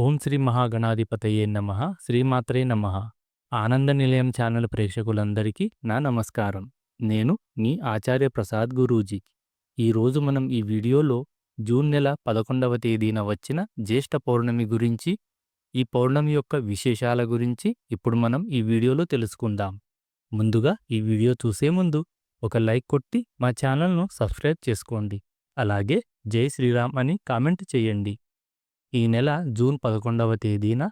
ఓం శ్రీ మహాగణాధిపతయే నమ. శ్రీమాత్రే నమ. ఆనంద నిలయం ఛానల్ ప్రేక్షకులందరికీ నా నమస్కారం. నేను మీ ఆచార్య ప్రసాద్ గురూజీ. ఈరోజు మనం ఈ వీడియోలో జూన్ నెల పదకొండవ తేదీన వచ్చిన జ్యేష్ఠ పౌర్ణమి గురించి ఈ పౌర్ణమి యొక్క విశేషాల గురించి ఇప్పుడు మనం ఈ వీడియోలో తెలుసుకుందాం. ముందుగా ఈ వీడియో చూసే ముందు ఒక లైక్ కొట్టి మా ఛానల్ను సబ్స్క్రైబ్ చేసుకోండి. అలాగే జై శ్రీరామ్ అని కామెంట్ చేయండి. ఈ నెల జూన్ పదకొండవ తేదీన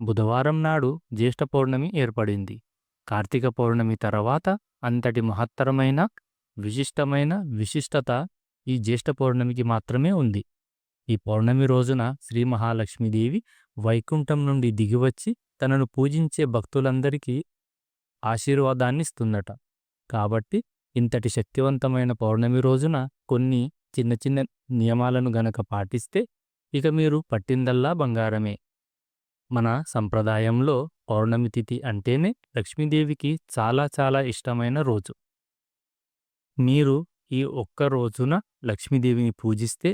బుధవారం నాడు జ్యేష్ఠ పౌర్ణమి ఏర్పడింది. కార్తీక పౌర్ణమి తర్వాత అంతటి మహత్తరమైన విశిష్టమైన విశిష్టత ఈ జ్యేష్ఠ పౌర్ణమికి మాత్రమే ఉంది. ఈ పౌర్ణమి రోజున శ్రీ మహాలక్ష్మీదేవి వైకుంఠం నుండి దిగివచ్చి తనను పూజించే భక్తులందరికీ ఆశీర్వాదాన్నిస్తుందట కాబట్టి ఇంతటి శక్తివంతమైన పౌర్ణమి రోజున కొన్ని చిన్న చిన్న నియమాలను గనక పాటిస్తే ఇక మీరు పట్టిందల్లా బంగారమే. మన సంప్రదాయంలో పౌర్ణమి తిథి అంటేనే లక్ష్మీదేవికి చాలా చాలా ఇష్టమైన రోజు. మీరు ఈ ఒక్క రోజున లక్ష్మీదేవిని పూజిస్తే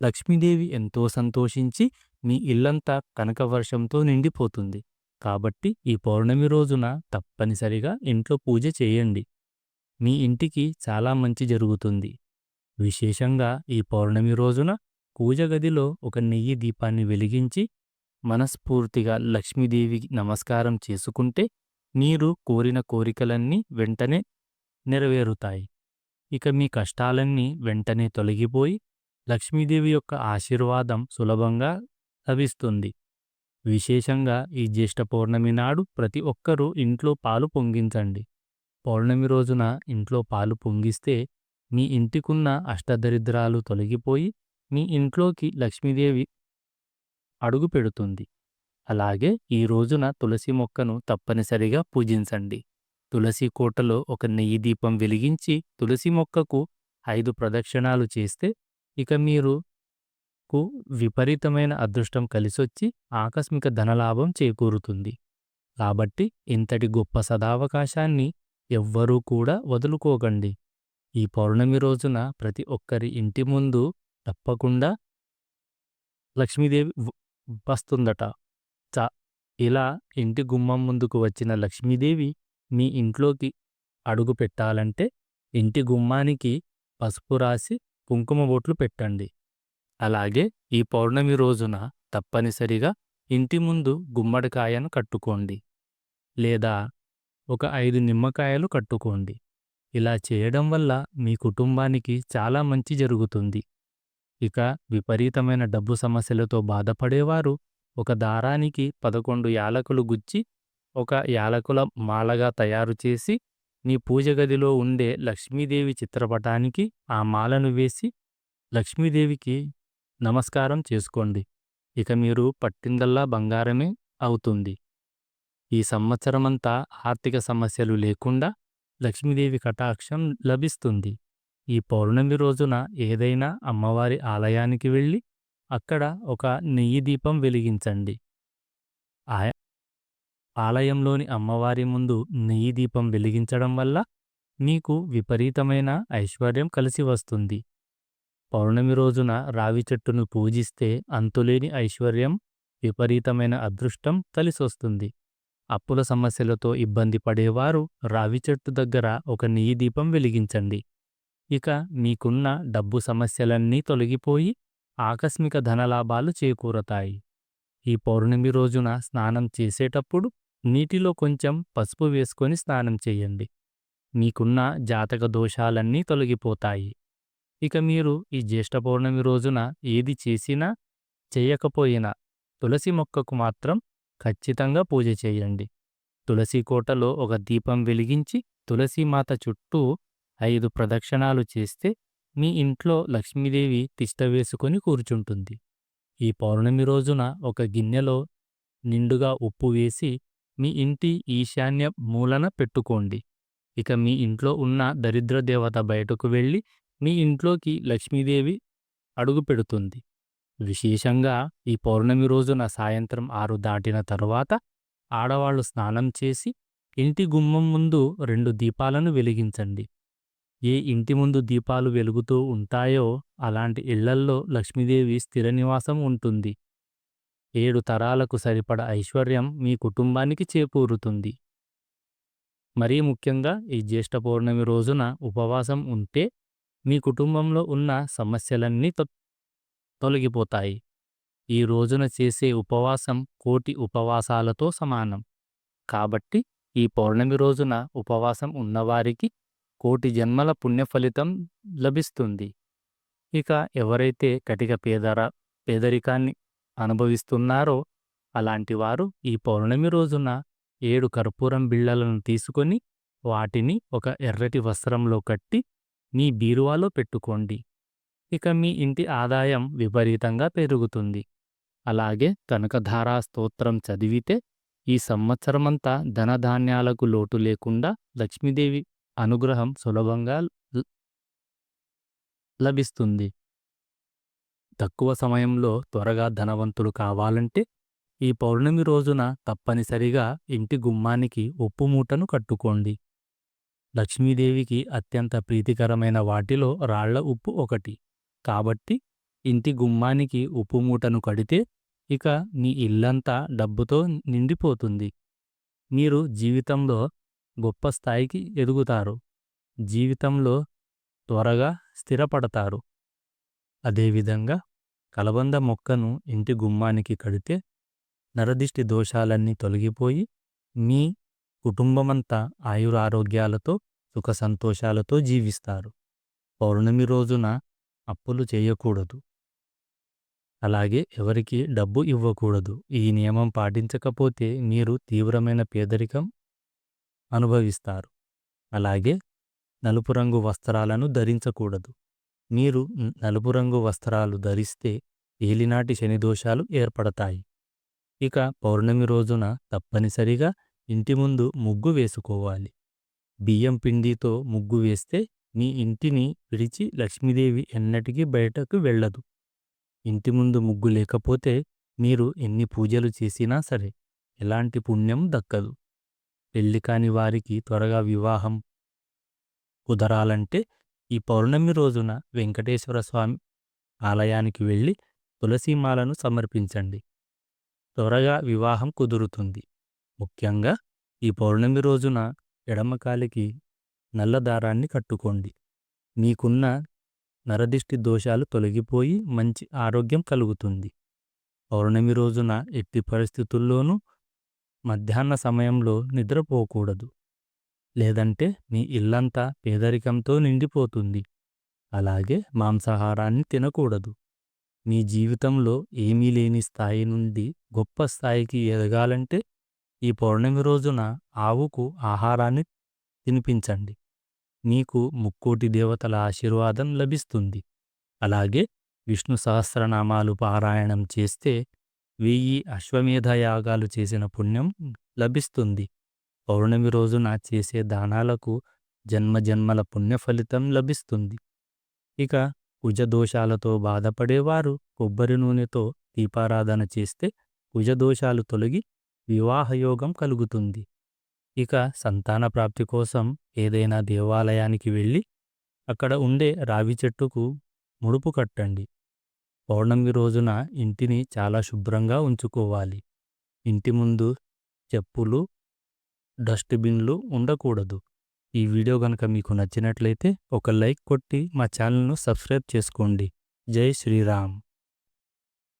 లక్ష్మీదేవి ఎంతో సంతోషించి మీ ఇల్లంతా కనకవర్షంతో నిండిపోతుంది. కాబట్టి ఈ పౌర్ణమి రోజున తప్పనిసరిగా ఇంట్లో పూజ చేయండి. మీ ఇంటికి చాలా మంచి జరుగుతుంది. విశేషంగా ఈ పౌర్ణమి రోజున పూజ గదిలో ఒక నెయ్యి దీపాన్ని వెలిగించి మనస్ఫూర్తిగా లక్ష్మీదేవికి నమస్కారం చేసుకుంటే మీరు కోరిన కోరికలన్నీ వెంటనే నెరవేరుతాయి. ఇక మీ కష్టాలన్నీ వెంటనే తొలగిపోయి లక్ష్మీదేవి యొక్క ఆశీర్వాదం సులభంగా లభిస్తుంది. విశేషంగా ఈ జ్యేష్ఠ పౌర్ణమి నాడు ప్రతి ఒక్కరూ ఇంట్లో పాలు పొంగించండి. పౌర్ణమి రోజున ఇంట్లో పాలు పొంగిస్తే మీ ఇంటికున్న అష్టదరిద్రాలు తొలగిపోయి మీ ఇంట్లోకి లక్ష్మీదేవి అడుగు పెడుతుంది. అలాగే ఈ రోజున తులసి మొక్కను తప్పనిసరిగా పూజించండి. తులసి కోటలో ఒక నెయ్యి దీపం వెలిగించి తులసి మొక్కకు ఐదు ప్రదక్షిణాలు చేస్తే ఇక మీరు కు విపరీతమైన అదృష్టం కలిసొచ్చి ఆకస్మిక ధనలాభం చేకూరుతుంది. కాబట్టి ఇంతటి గొప్ప సదావకాశాన్ని ఎవ్వరూ కూడా వదులుకోకండి. ఈ పౌర్ణమి రోజున ప్రతి ఒక్కరి ఇంటి ముందు తప్పకుండా లక్ష్మీదేవి వస్తుందట. చా ఇలా ఇంటి గుమ్మం ముందుకు వచ్చిన లక్ష్మీదేవి మీ ఇంట్లోకి అడుగు పెట్టాలంటే ఇంటి గుమ్మానికి పసుపు రాసి కుంకుమ బొట్లు పెట్టండి. అలాగే ఈ పౌర్ణమి రోజున తప్పనిసరిగా ఇంటి ముందు గుమ్మడికాయను కట్టుకోండి. లేదా ఒక ఐదు నిమ్మకాయలు కట్టుకోండి. ఇలా చేయడం వల్ల మీ కుటుంబానికి చాలా మంచి జరుగుతుంది. ఇక విపరీతమైన డబ్బు సమస్యలతో బాధపడేవారు ఒక దారానికి పదకొండు యాలకులు గుచ్చి ఒక యాలకుల మాలగా తయారు చేసి నీ పూజ గదిలో ఉండే లక్ష్మీదేవి చిత్రపటానికి ఆ మాలను వేసి లక్ష్మీదేవికి నమస్కారం చేసుకోండి. ఇక మీరు పట్టిందల్లా బంగారమే అవుతుంది. ఈ సంవత్సరమంతా ఆర్థిక సమస్యలు లేకుండా లక్ష్మీదేవి కటాక్షం లభిస్తుంది. ఈ పౌర్ణమి రోజున ఏదైనా అమ్మవారి ఆలయానికి వెళ్ళి అక్కడ ఒక నెయ్యి దీపం వెలిగించండి. ఆలయంలోని అమ్మవారి ముందు నెయ్యి దీపం వెలిగించడం వల్ల మీకు విపరీతమైన ఐశ్వర్యం కలిసి వస్తుంది. పౌర్ణమి రోజున రావి చెట్టును పూజిస్తే అంతులేని ఐశ్వర్యం విపరీతమైన అదృష్టం కలిసొస్తుంది. అప్పుల సమస్యలతో ఇబ్బంది పడేవారు రావి చెట్టు దగ్గర ఒక నెయ్యి దీపం వెలిగించండి. ఇక మీకున్న డబ్బు సమస్యలన్నీ తొలగిపోయి ఆకస్మిక ధనలాభాలు చేకూరతాయి. ఈ పౌర్ణమి రోజున స్నానం చేసేటప్పుడు నీటిలో కొంచెం పసుపు వేసుకొని స్నానం చేయండి. మీకున్న జాతక దోషాలన్నీ తొలగిపోతాయి. ఇక మీరు ఈ జ్యేష్ఠ పౌర్ణమి రోజున ఏది చేసినా చేయకపోయినా తులసి మొక్కకు మాత్రం ఖచ్చితంగా పూజ చేయండి. తులసి కోటలో ఒక దీపం వెలిగించి తులసీమాత చుట్టూ ఐదు ప్రదక్షిణాలు చేస్తే మీ ఇంట్లో లక్ష్మీదేవి తిష్ట వేసుకొని కూర్చుంటుంది. ఈ పౌర్ణమి రోజున ఒక గిన్నెలో నిండుగా ఉప్పు వేసి మీ ఇంటి ఈశాన్య మూలన పెట్టుకోండి. ఇక మీ ఇంట్లో ఉన్న దరిద్ర దేవత బయటకు వెళ్ళి మీ ఇంట్లోకి లక్ష్మీదేవి అడుగు పెడుతుంది. విశేషంగా ఈ పౌర్ణమి రోజున సాయంత్రం ఆరు దాటిన తరువాత ఆడవాళ్ళు స్నానం చేసి ఇంటి గుమ్మం ముందు రెండు దీపాలను వెలిగించండి. ఏ ఇంటి ముందు దీపాలు వెలుగుతూ ఉంటాయో అలాంటి ఇళ్ళల్లో లక్ష్మీదేవి స్థిర నివాసం ఉంటుంది. ఏడు తరాలకు సరిపడ ఐశ్వర్యం మీ కుటుంబానికి చేకూరుతుంది. మరీ ముఖ్యంగా ఈ జ్యేష్ఠ పౌర్ణమి రోజున ఉపవాసం ఉంటే మీ కుటుంబంలో ఉన్న సమస్యలన్నీ తొలగిపోతాయి. ఈ రోజున చేసే ఉపవాసం కోటి ఉపవాసాలతో సమానం. కాబట్టి ఈ పౌర్ణమి రోజున ఉపవాసం ఉన్నవారికి కోటి జన్మల పుణ్యఫలితం లభిస్తుంది. ఇక ఎవరైతే కటిక పేదర పేదరికాన్ని అనుభవిస్తున్నారో అలాంటి వారు ఈ పౌర్ణమి రోజున ఏడు కర్పూరం బిళ్ళలను తీసుకొని వాటిని ఒక ఎర్రటి వస్త్రంలో కట్టి మీ బీరువాలో పెట్టుకోండి. ఇక మీ ఇంటి ఆదాయం విపరీతంగా పెరుగుతుంది. అలాగే కనకధారా స్తోత్రం చదివితే ఈ సంవత్సరమంతా ధనధాన్యాలకు లోటు లేకుండా లక్ష్మీదేవి అనుగ్రహం సులభంగా లభిస్తుంది. తక్కువ సమయంలో త్వరగా ధనవంతులు కావాలంటే ఈ పౌర్ణమి రోజున తప్పనిసరిగా ఇంటి గుమ్మానికి ఉప్పు మూటను కట్టుకోండి. లక్ష్మీదేవికి అత్యంత ప్రీతికరమైన వాటిలో రాళ్ళ ఉప్పు ఒకటి. కాబట్టి ఇంటి గుమ్మానికి ఉప్పు మూటను కడితే ఇక నీ ఇల్లంతా డబ్బుతో నిండిపోతుంది. మీరు జీవితంలో గొప్ప స్థాయికి ఎదుగుతారు. జీవితంలో త్వరగా స్థిరపడతారు. అదేవిధంగా కలబంద మొక్కను ఇంటి గుమ్మానికి కడితే నరదిష్టి దోషాలన్నీ తొలగిపోయి మీ కుటుంబమంతా ఆయురారోగ్యాలతో సుఖ సంతోషాలతో జీవిస్తారు. పౌర్ణమి రోజున అప్పులు చేయకూడదు. అలాగే ఎవరికి డబ్బు ఇవ్వకూడదు. ఈ నియమం పాటించకపోతే మీరు తీవ్రమైన పేదరికం అనుభవిస్తారు. అలాగే నలుపు రంగు వస్త్రాలను ధరించకూడదు. మీరు నలుపు రంగు వస్త్రాలు ధరిస్తే ఏలినాటి శనిదోషాలు ఏర్పడతాయి. ఇక పౌర్ణమి రోజున తప్పనిసరిగా ఇంటి ముందు ముగ్గు వేసుకోవాలి. బియ్యం పిండితో ముగ్గు వేస్తే మీ ఇంటిని విడిచి లక్ష్మీదేవి ఎన్నటికీ బయటకు వెళ్ళదు. ఇంటి ముందు ముగ్గు లేకపోతే మీరు ఎన్ని పూజలు చేసినా సరే ఎలాంటి పుణ్యం దక్కదు. పెళ్ళి కాని వారికి త్వరగా వివాహం కుదరాలంటే ఈ పౌర్ణమి రోజున వెంకటేశ్వర స్వామి ఆలయానికి వెళ్ళి తులసీమాలను సమర్పించండి. త్వరగా వివాహం కుదురుతుంది. ముఖ్యంగా ఈ పౌర్ణమి రోజున ఎడమకాలికి నల్ల దారాన్ని కట్టుకోండి. మీకున్న నరదిష్టి దోషాలు తొలగిపోయి మంచి ఆరోగ్యం కలుగుతుంది. పౌర్ణమి రోజున ఎట్టి పరిస్థితుల్లోనూ మధ్యాహ్న సమయంలో నిద్రపోకూడదు. లేదంటే మీ ఇల్లంతా పేదరికంతో నిండిపోతుంది. అలాగే మాంసాహారాన్ని తినకూడదు. మీ జీవితంలో ఏమీ లేని స్థాయి నుండి గొప్ప స్థాయికి ఎదగాలంటే ఈ పౌర్ణమి రోజున ఆవుకు ఆహారాన్ని తినిపించండి. మీకు ముక్కోటి దేవతల ఆశీర్వాదం లభిస్తుంది. అలాగే విష్ణు సహస్రనామాలు పారాయణం చేస్తే వెయ్యి అశ్వమేధ యాగాలు చేసిన పుణ్యం లభిస్తుంది. పౌర్ణమి రోజున చేసే దానాలకు జన్మజన్మల పుణ్య ఫలితం లభిస్తుంది. ఇక కుజదోషాలతో బాధపడేవారు కొబ్బరి నూనెతో దీపారాధన చేస్తే కుజదోషాలు తొలగి వివాహయోగం కలుగుతుంది. ఇక సంతాన ప్రాప్తి కోసం ఏదైనా దేవాలయానికి వెళ్ళి అక్కడ ఉండే రావి చెట్టుకు ముడుపు కట్టండి. పౌర్ణమి రోజున ఇంటిని చాలా శుభ్రంగా ఉంచుకోవాలి. ఇంటి ముందు చెప్పులు డస్ట్బిన్లు ఉండకూడదు. ఈ వీడియో గనక మీకు నచ్చినట్లయితే ఒక లైక్ కొట్టి మా ఛానల్ను సబ్స్క్రైబ్ చేసుకోండి. జై శ్రీరామ్.